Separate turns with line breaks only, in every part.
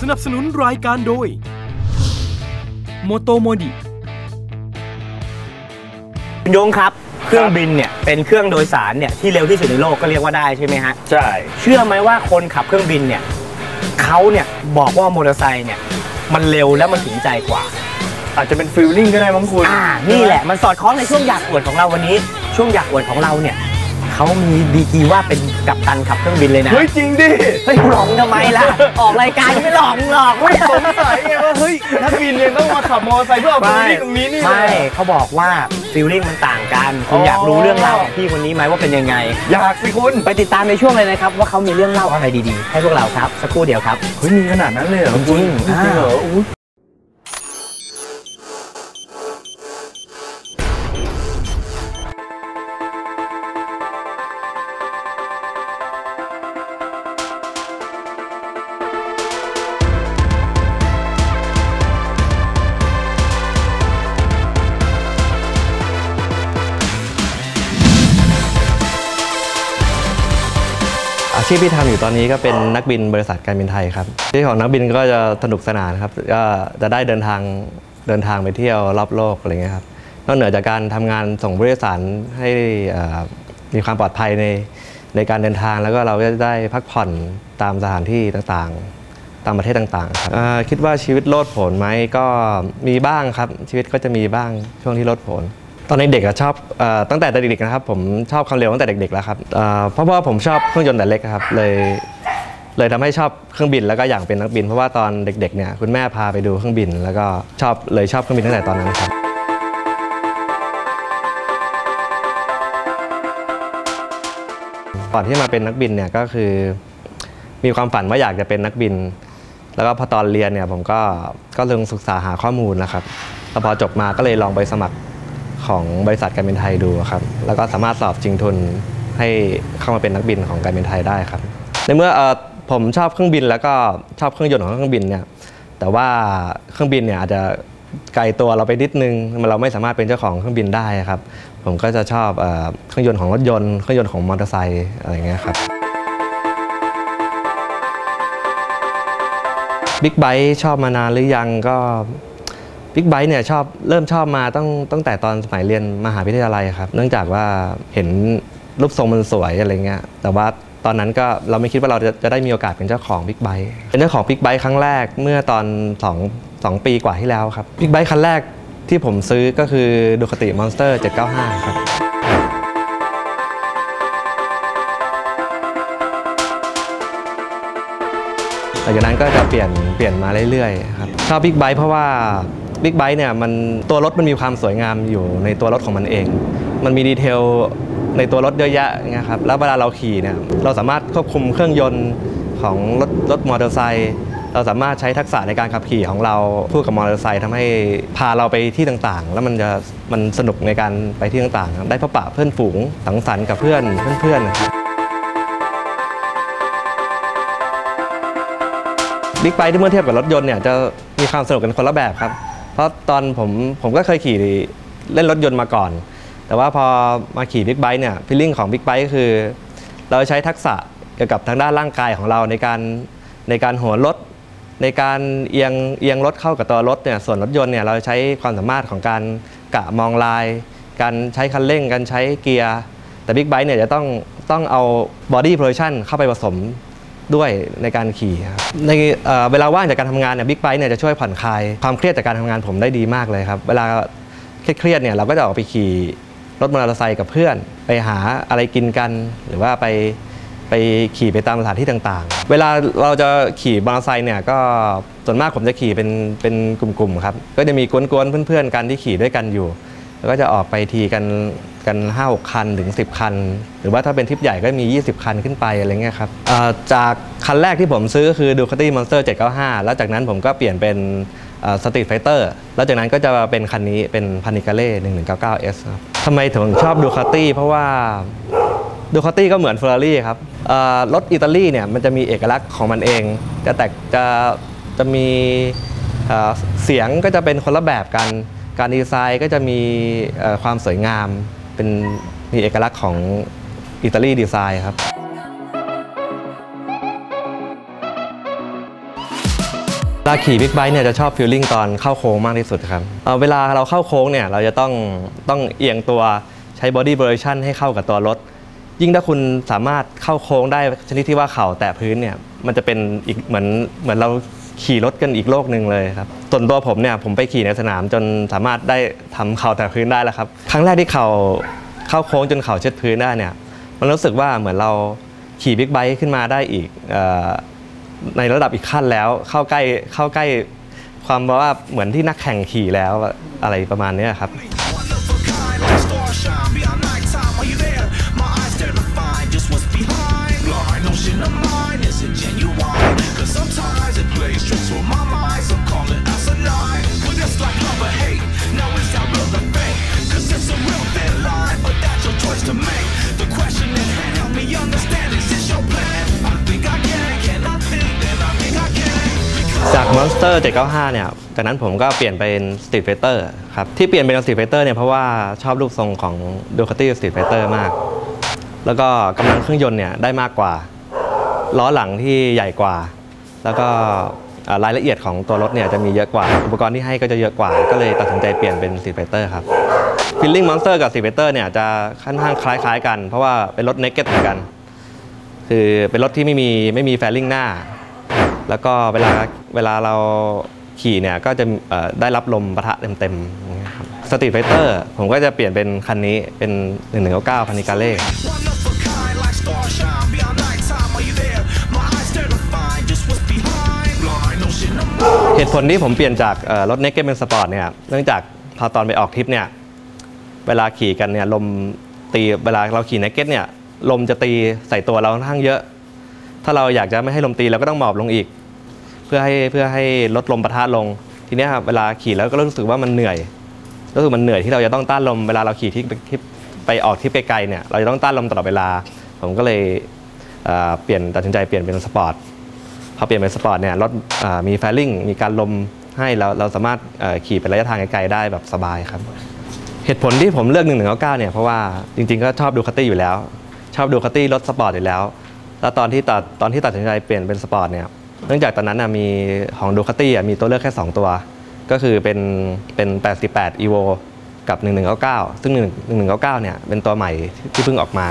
สนับสนุนรายการโดยโมโตโมดิ
คุณโยงครับ เครื่องบินเนี่ยเป็นเครื่องโดยสารเนี่ยที่เร็วที่สุดในโลกก็เรียกว่าได้ใช่ไหมฮะ
ใช่
เชื่อไหมว่าคนขับเครื่องบินเนี่ยเขาเนี่ยบอกว่ามอเตอร์ไซค์เนี่ยมันเร็วและมันถึงใจกว่า
อาจจะเป็นฟิลลิ่งก็ได้มั้งคุณ
อ่า นี่แหละมันสอดคล้องในช่วงอยากอวดของเราวันนี้ ช่วงอยากอวดของเราเนี่ย เขามีดีกรีว่าเป็นกัปตันขับเครื่องบินเลยนะ
เฮ้ยจริงดิ
เฮ้ยหลองทำไมล่ะ ออกรายการไม่หลองหรอก
ไม่สงสัยไงว่าเฮ้ยนักบินเนี่ยต้องมาขับมอเตอร์ไซค์เพื่อเอาฟิลลิ่งตรงนี้นี่
ไม่
เลย
เขาบอกว่าฟิลลิ่งมันต่างกันคุณ
อ๋อ
อ
อ
ยากรู้เรื่องราวของพี่คนนี้ไหมว่าเป็นยังไง
อยากสิคุณ
ไปติดตามในช่วงเลยนะครับ ว่าเขามีเรื่องเล่าอะไรดีๆ ให้พวกเราครับสักครู่เดียวครับ
เฮ้ยมีขนาดนั้นเลยเหรอคุณ
จริง
จริงเหรอ
ชีพที่ทำอยู่ตอนนี้ก็เป็นนักบินบริษัทการบินไทยครับที่ของนักบินก็จะสนุกสนานครับก็จะได้เดินทางเดินทางไปเที่ยวรอบโลกอะไรเงี้ยครับนอกเหนือจากการทำงานส่งผู้โดยสารให้มีความปลอดภัยในในการเดินทางแล้วก็เราก็จะได้พักผ่อนตามสถานที่ต่างๆ ตามประเทศต่างๆครับคิดว่าชีวิตโลดโผนไหมก็มีบ้างครับชีวิตก็จะมีบ้างช่วงที่โลดโผน ตอนเด็กๆอะชอบอตั้งแต่เด็กๆนะครับผมชอบความเร็วตั้งแต่เด็กๆแล้วครับเอ่อเพราะว่าผมชอบเครื่องยนต์แต่เล็กครับเลยเลยทำให้ชอบเครื่องบินแล้วก็อยากเป็นนักบิน เพราะว่าตอนเด็กๆเนี่ยคุณแม่พาไปดูเครื่องบิน แล้วก็ชอบเลยชอบเครื่องบินตั้งแต่ตอนนั้นครับก่อนที่มาเป็นนักบินเนี่ยก็คือ มีความฝันว่าอยากจะเป็นนักบิน แล้วก็พอตอนเรียนเนี่ยผมก็ก็ลงศึกษาหาข้อมูลนะครับแล้วพอจบมาก็เลยลองไปสมัคร ของบริษัทการบินไทยดูครับ แล้วก็สามารถสอบชิงทุนให้เข้ามาเป็นนักบินของการบินไทยได้ครับ ในเมื่อออผมชอบเครื่องบินแล้วก็ชอบเครื่องยนต์ของเครื่องบินเนี่ย แต่ว่าเครื่องบินเนี่ยอาจจะไกลตัวเราไปนิดนึง เราไม่สามารถเป็นเจ้าของเครื่องบินได้ครับ ผมก็จะชอบเออเครื่องยนต์ของรถยนต์ เครื่องยนต์ของมอเตอร์ไซค์อะไรเงี้ยครับบิ๊กไบค์ชอบมานานหรือยังก็ บิ๊กไบค์เนี่ยชอบเริ่มชอบมาตั้งตั้งแต่ตอนสมัยเรียนมหาวิทยาลัยครับ เนื่องจากว่าเห็นรูปทรงมันสวยอะไรเงี้ยแต่ว่าตอนนั้นก็เราไม่คิดว่าเราจะจะได้มีโอกาสเป็นเจ้าของบิ๊กไบค์เป็นเจ้าของบิ๊กไบค์ครั้งแรกเมื่อตอน2 2ปีกว่าที่แล้วครับบิ๊กไบค์คันแรกที่ผมซื้อก็คือดูคติมอนสเตอร์795 ครับหลังจากนั้นก็จะเปลี่ยนเปลี่ยนมาเรื่อยๆครับชอบบิ๊กไบค์เพราะว่า บิ๊กไบค์เนี่ยมันตัวรถมันมีความสวยงามอยู่ในตัวรถของมันเอง มันมีดีเทลในตัวรถเยอะแยะเงี้ยครับแล้วเวลาเราขี่เนี่ยเราสามารถควบคุมเครื่องยนต์ของรถรถมอเตอร์ไซค์เราสามารถใช้ทักษะในการขับขี่ของเราพูดกับมอเตอร์ไซค์ทำให้พาเราไปที่ต่างๆ แล้วมันจะมันสนุกในการไปที่ต่างๆ ได้พบปะเพื่อนฝูงสังสรรค์กับเพื่อนเพื่อนๆนะครับบิ๊กไบค์ที่เมื่อเทียบกับรถยนต์เนี่ยจะมีความสนุกกันคนละแบบครับ เพราะตอนผมผมก็เคยขี่เล่นรถยนต์มาก่อน แต่ว่าพอมาขี่บิ๊กไบค์เนี่ยฟีลลิ่งของบิ๊กไบค์ก็คือ เราใช้ทักษะเกี่ยวกับทางด้านร่างกายของเราในการในการหัวรถในการเอียงเอียงรถเข้ากับตัวรถเนี่ยส่วนรถยนต์เนี่ยเราใช้ความสามารถของการกะมองลาย การใช้คันเร่ง การใช้เกียร์ แต่บิ๊กไบค์เนี่ยจะต้องต้องเอาบอดี้โพ r ชันเข้าไปผสม ด้วยในการขี่ครับในเเวลาว่างจากการทำงานเนี่ยบิ๊กไบค์เนี่ยจะช่วยผ่อนคลายความเครียดจากการทำงานผมได้ดีมากเลยครับ เวลาเครียดเนี่ยเราก็จะออกไปขี่รถมอเตอร์ไซค์กับเพื่อน ไปหาอะไรกินกัน หรือว่าไปไปขี่ไปตามสถานที่ต่างๆ เวลาเราจะขี่มอเตอร์ไซค์เนี่ยก็ส่วนมากผมจะขี่เป็นเป็นกลุ่มๆครับก็จะมีกวนๆเพื่อนๆกันที่ขี่ด้วยกันอยู่ ก็จะออกไปทีกันกัน5้าคันถึง 10 คัน หรือว่าถ้าเป็นทริปใหญ่ก็มี 20 คันขึ้นไปอะไรเงี้ยครับจากคันแรกที่ผมซื้อก็คือ Ducati Monster 795 แล้วจากนั้นผมก็เปลี่ยนเป็นสตรีทไฟเตอร์แล้วจากนั้นก็จะเป็นคันนี้เป็นพานิกาเล่ 1199S ครับทำไมถึงชอบดูคาตี้เพราะว่าดูคาตี้ก็เหมือนเฟอร์รารี่ครับรถอิตาลีเนี่ยมันจะมีเอกลักษณ์ของมันเอง จะแตกจะจะมีเสียงก็จะเป็นคนละแบบกัน การดีไซน์ก็จะมีความสวยงามเป็นมีเอกลักษณ์ของอิตาลีดีไซน์ครับเวลาขี่บิ๊กไบค์เนี่ยจะชอบฟีลลิ่งตอนเข้าโค้งมากที่สุดครับเเวลาเราเข้าโค้งเนี่ยเราจะต้องต้องเอียงตัวใช้บอดี้ r บ r ชันให้เข้ากับตัวรถ ยิ่งถ้าคุณสามารถเข้าโค้งได้ชนิดที่ว่าเข่าแตะพื้นเนี่ยมันจะเป็นอีกเหมือนเหมือนเรา ขี่รถกันอีกโลกหนึ่งเลยครับส่วนตัวผมเนี่ยผมไปขี่ในสนามจนสามารถได้ทำเข่าแตะพื้นได้แล้วครับ ครั้งแรกที่เข่าเข้าโค้งจนเข่าเช็ดพื้นได้เนี่ย มันรู้สึกว่าเหมือนเราขี่บิ๊กไบค์ขึ้นมาได้อีกอในระดับอีกขั้นแล้วเข้าใกล้เข้าใกล้ความว่าเหมือนที่นักแข่งขี่แล้วอะไรประมาณนี้ครับ จาก Monster 795 เนี่ย จากนั้นผมก็เปลี่ยนเป็น Street Fighter ครับ ที่เปลี่ยนเป็น Street Fighter เนี่ยเพราะว่าชอบรูปทรงของ Ducati Street Fighter มาก แล้วก็กำลังเครื่องยนต์เนี่ยได้มากกว่า ล้อหลังที่ใหญ่กว่า แล้วก็รายละเอียดของตัวรถเนี่ยจะมีเยอะกว่า อุปกรณ์ที่ให้ก็จะเยอะกว่า ก็เลยตัดสินใจเปลี่ยนเป็น Street Fighter ครับ Feeling Monster กับ Street Fighter เนี่ยจะค่อนข้างคล้าย ๆ กัน เพราะว่าเป็นรถ naked เหมือนกัน คือเป็นรถที่ไม่มีไม่มีแฟลิ่งหน้า แล้วก็เวลาเวลาเราขี่เนี่ยก็จะได้รับลมปะทะเต็มๆอย่างเงี้ยครับสตรีทไฟเตอร์ผมก็จะเปลี่ยนเป็นคันนี้เป็น 1199พานิกาเล่เหตุผลที่ผมเปลี่ยนจากรถเน็กเก็ตเป็นสปอร์ตเนี่ยเนื่องจากพอตอนไปออกทริปเนี่ยเวลาขี่กันเนี่ยลมตีเวลาเราขี่เน็กเก็ตเนี่ยลมจะตีใส่ตัวเราค่อนข้างเยอะ ถ้าเราอยากจะไม่ให้ลมตีเราก็ต้องหมอบลงอีก เพื่อให้เพื่อให้ลดลมปะทะลง ทีนี้ครับเวลาขี่แล้วก็รู้สึกว่ามันเหนื่อยรู้สึกมันเหนื่อยที่เราจะต้องต้านลมเวลาเราขี่ที่ที่ไปออกทริปไกลๆเนี่ยเราจะต้องต้านลมตลอดเวลา ผมก็เลยเเปลี่ยนตัดสินใจเปลี่ยนเป็นสปอร์ตพอเปลี่ยนเป็นสปอร์ตเนี่ยรถมีแฟลิ่งมีการลมให้เราเราสามารถขี่ไประยะทางไกลๆได้แบบสบายครับ เหตุผลที่ผมเลือก1199เนี่ยเพราะว่าจริงๆก็ชอบดูคัตตี้อยู่แล้ว ชอบดูคัตตี้รถสปอร์ตอยู่แล้ว แล้วตอนที่ตัดตอนที่ตัดสินใจเปลี่ยนเป็นสปอร์ตเนี่ยเนื่องจากตอนนั้นนะมีของดูคัตตี้มีตัวเลือกแค่ 2 ตัว ก็คือเป็นเป็น 88 evo กับ 1199 ซึ่ง 1199 เนี่ยเป็นตัวใหม่ที่เพิ่งออกมา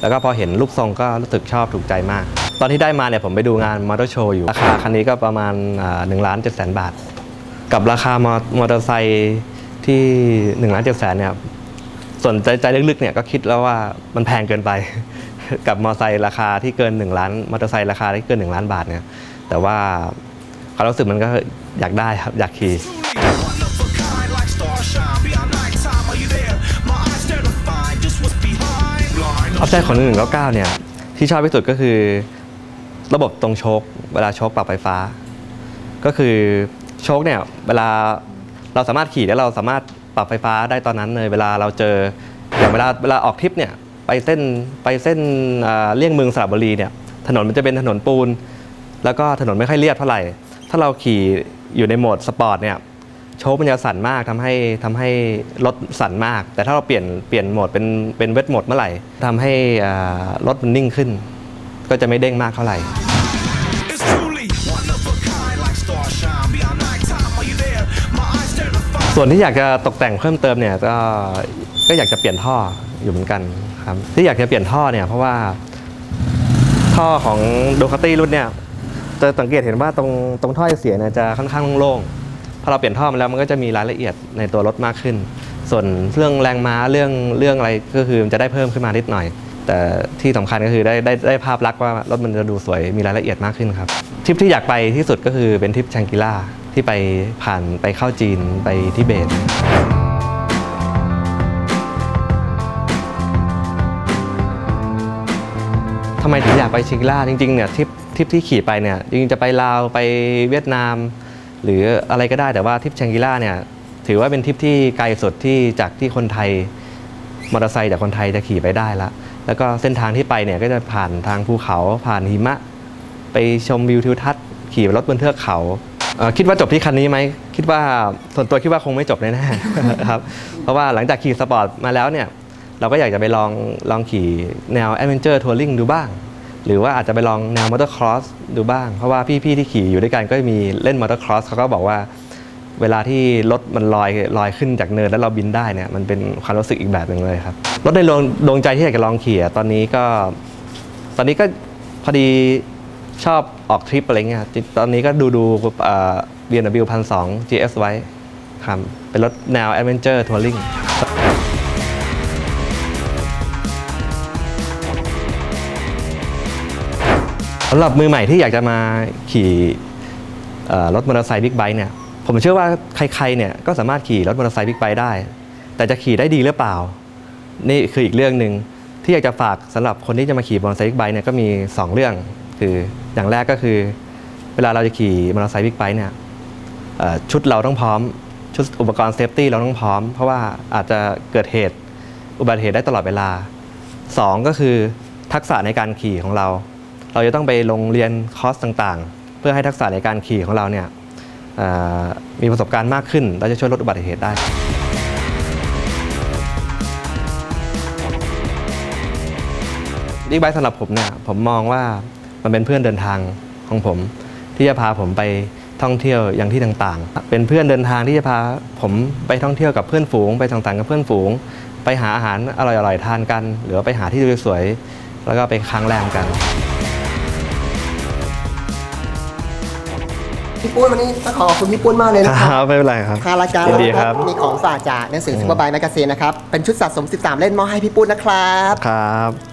แล้วก็พอเห็นรูปทรงก็รู้สึกชอบถูกใจมาก ตอนที่ได้มาเนี่ยผมไปดูงานมอเตอร์โชว์อยู่ ราคาคันนี้ก็ประมาณหนึ่งล้านเจ็ดแสนบาท กับราคามอมอเตอร์ไซค์ที่1นึ่งล้านเจ็ดแสนเนี่ยส่วนใจใจลึกๆเนี่ยก็คิดแล้วว่ามันแพงเกินไป กับมอเตอร์ไซค์ราคาที่เกิน1ล้านมอเตอร์ไซค์ราคาที่เกิน1ล้านบาทเนี่ยแต่ว่าความรู้สึกมันก็อยากได้ครับอยากขี่ออฟไซด์ของ1199เนี่ยที่ชอบที่สุดก็คือ ระบบตรงโชคเวลาโชคปรับไฟฟ้า ก็คือโชคเนี่ยเวลาเราสามารถขี่แล้วเราสามารถปรับไฟฟ้าได้ตอนนั้นเลย เวลาเราเจออย่างเวลาเวลาออกทริปเนี่ย ไปเส้นไปเส้นอ่าเลี่ยงเมืองสระบุรีเนี่ยถนนมันจะเป็นถนนปูน แล้วก็ถนนไม่ค่อยเรียบเท่าไหร่ ถ้าเราขี่อยู่ในโหมดสปอร์ตเนี่ยโชคมันจะสั่นมากทำให้ทำให้รถสั่นมาก แต่ถ้าเราเปลี่ยนเปลี่ยนโหมดเป็นเป็นเวทโหมดเมื่อไหร่ทำให้อ่ารถมันนิ่งขึ้น ก็จะไม่เด้งมากเท่าไหร่
It's truly one of a kind like star shine beyond nighttime. Are you there? My eyes stare to find.
ส่วนที่อยากจะตกแต่งเพิ่มเติมเนี่ยก็ก็อยากจะเปลี่ยนท่ออยู่เหมือนกัน ครับที่อยากจะเปลี่ยนท่อเนี่ยเพราะว่าท่อของโดคาตี้รุ่นเนี่ยจะสังเกตเห็นว่าตรงตรงท่อเสียเนี่ยจะค่อนข้างโล่งๆพอเราเปลี่ยนท่อมาแล้วมันก็จะมีรายละเอียดในตัวรถมากขึ้น ส่วนเรื่องแรงม้าเรื่องเรื่องอะไรก็คือมันจะได้เพิ่มขึ้นมานิดหน่อย แต่ที่สำคัญก็คือได้ได้ได้ภาพลักษณ์ว่ารถมันจะดูสวยมีรายละเอียดมากขึ้นครับทริปที่อยากไปที่สุดก็คือเป็นทริปชังกิล่าที่ไปผ่านไปเข้าจีนไปทิเบตำไมถึงอยากไปชิงล่าจริงๆเนี่ยทริปทริปที่ขี่ไปเนี่ยจริงๆจะไปลาวไปเวียดนาม หรืออะไรก็ได้แต่ว่าทริปชังกิล่าเนี่ยถือว่าเป็นทริปที่ไกลสุดที่จากที่คนไทยมอเตอร์ไซค์จากคนไทยจะขี่ไปได้ละแล้วก็เส้นทางที่ไปเนี่ยก็จะผ่านทางภูเขาผ่านหิมะ ไปชมวิวทิวทัศน์ขี่รถบนเทือกเขาคิดว่าจบที่คันนี้ไหมคิดว่าส่วนตัวคิดว่าคงไม่จบแน่ๆครับเพราะว่าหลังจากขี่สปอร์ตมาแล้วเนี่ย เราก็อยากจะไปลองลองขี่แนวแอดเวนเจอร์ทัวริงดูบ้าง หรือว่าอาจจะไปลองแนวมอเตอร์ครอสดูบ้าง เพราะว่าพี่ๆที่ขี่อยู่ด้วยกันก็มีเล่นมอเตอร์ครอสเขาก็บอกว่า เวลาที่รถมันลอยลอยขึ้นจากเนินแล้วเราบินได้เนี่ยมันเป็นความรู้สึกอีกแบบหนึ่งเลยครับ รถในดวงดวงใจที่อยากจะลองขี่ตอนนี้ก็ ตอนนี้ก็พอดีชอบออกทริปอะไรเงี้ยตอนนี้ก็ดูดูเอ่อ BMW 1,200 GS ไว้ครับเป็นรถแนว Adventure Touring สำหรับมือใหม่ที่อยากจะมาขี่รถมอเตอร์ไซค์บิ๊กไบค์เนี่ยผมเชื่อว่าใครๆเนี่ยก็สามารถขี่รถมอเตอร์ไซค์บิ๊กไบค์ได้ แต่จะขี่ได้ดีหรือเปล่า นี่คืออีกเรื่องหนึ่งที่อยากจะฝากสำหรับคนที่จะมาขี่มอเตอร์ไซค์บิ๊กไบค์เนี่ยก็มี 2 เรื่อง คืออย่างแรกก็คือ เวลาเราจะขี่มอเตอร์ไซค์บิ๊กไบค์เนี่ยชุดเราต้องพร้อม ชุดอุปกรณ์เซฟตี้เราต้องพร้อม เพราะว่าอาจจะเกิดเหตุอุบัติเหตุได้ตลอดเวลา 2 ก็คือทักษะในการขี่ของเรา เราจะต้องไปลงเรียนคอร์สต่างๆ เพื่อให้ทักษะในการขี่ของเราเนี่ยมีประสบการณ์มากขึ้น และจะช่วยลดอุบัติเหตุได้บิ๊กไบค์สำหรับผมเนี่ยผมมองว่ามันเป็นเพื่อนเดินทางของผม ที่จะพาผมไปท่องเที่ยวอย่างที่ต่างๆ เป็นเพื่อนเดินทางที่จะพาผมไปท่องเที่ยวกับเพื่อนฝูง ไปต่างๆกับเพื่อนฝูง ไปหาอาหารอร่อยๆทานกัน หรือว่าไปหาที่สวยๆแล้วก็ไปค้างแรมกัน
พี่ปุ้นวันนี้ต้องขอขอบคุณพี่ปุ้นมากเลยนะ
ค
ค
รั
รั
บบไม่เป็นไรครับ
ทางรายการ
ยินดีครับ
มีของฝากจากหนังสือซุปเปอร์ไบค์แมกกาซีนนะครับ เป็นชุดสะสม 13 เล่มมอบให้พี่ปุ้นนะครับ
ครับ